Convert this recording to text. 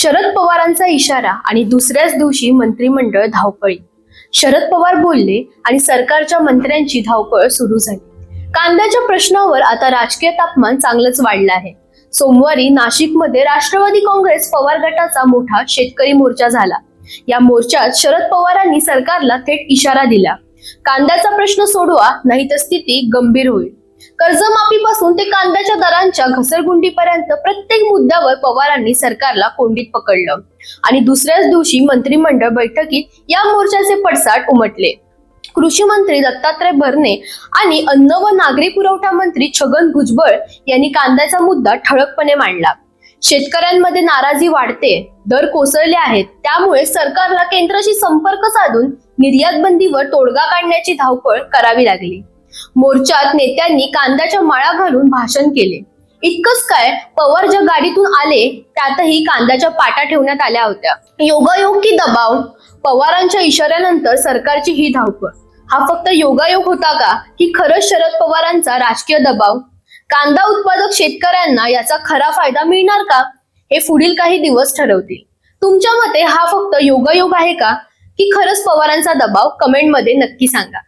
शरद पवारांचा इशारा आणि दुसऱ्याच दिवशी मंत्रिमंडळ धावपळी. शरद पवार बोलले आणि सरकारच्या मंत्र्यांची धावपळ सुरू झाली. कांद्याच्या प्रश्नावर आता राजकीय तापमान चांगलंच वाढलं आहे. सोमवारी नाशिकमध्ये राष्ट्रवादी काँग्रेस पवार गटाचा मोठा शेतकरी मोर्चा झाला. या मोर्चात शरद पवारांनी सरकारला थेट इशारा दिला. कांद्याचा प्रश्न सोडवा नाही तर स्थिती गंभीर होईल. कर्जमाफीपासून ते कांद्याच्या दरांच्या घसरगुंडीपर्यंत प्रत्येक मुद्द्यावर पवारांनी सरकारला कोंडीत पकडलं. आणि दुसऱ्याच दिवशी मंत्रिमंडळ बैठकीत या मोर्चाचे पडसाद उमटले. कृषी मंत्री दत्तात्रय भरणे आणि अन्न व नागरी पुरवठा मंत्री छगन भुजबळ यांनी कांद्याचा मुद्दा ठळकपणे मांडला. शेतकऱ्यांमध्ये नाराजी वाढते दर कोसळले आहेत त्यामुळे सरकारला केंद्राशी संपर्क साधून निर्यात बंदीवर तोडगा काढण्याची धावपळ करावी लागली. मोर्चात नेत्यांनी कांद्याच्या माळा घालून भाषण केले. इतकंच काय पवार ज्या गाडीतून आले त्यातही कांद्याच्या पाटा ठेवण्यात आल्या होत्या. योगायोग की दबाव? पवारांच्या इशाऱ्यानंतर सरकारची ही धावपळ. हा फक्त योगायोग होता का की खरंच शरद पवारांचा राजकीय दबाव? कांदा उत्पादक शेतकऱ्यांना याचा खरा फायदा मिळणार का? हे पुढील काही दिवस ठरवतील. तुमच्या मते हा फक्त योगायोग आहे का की खरंच पवारांचा दबाव? कमेंटमध्ये नक्की सांगा.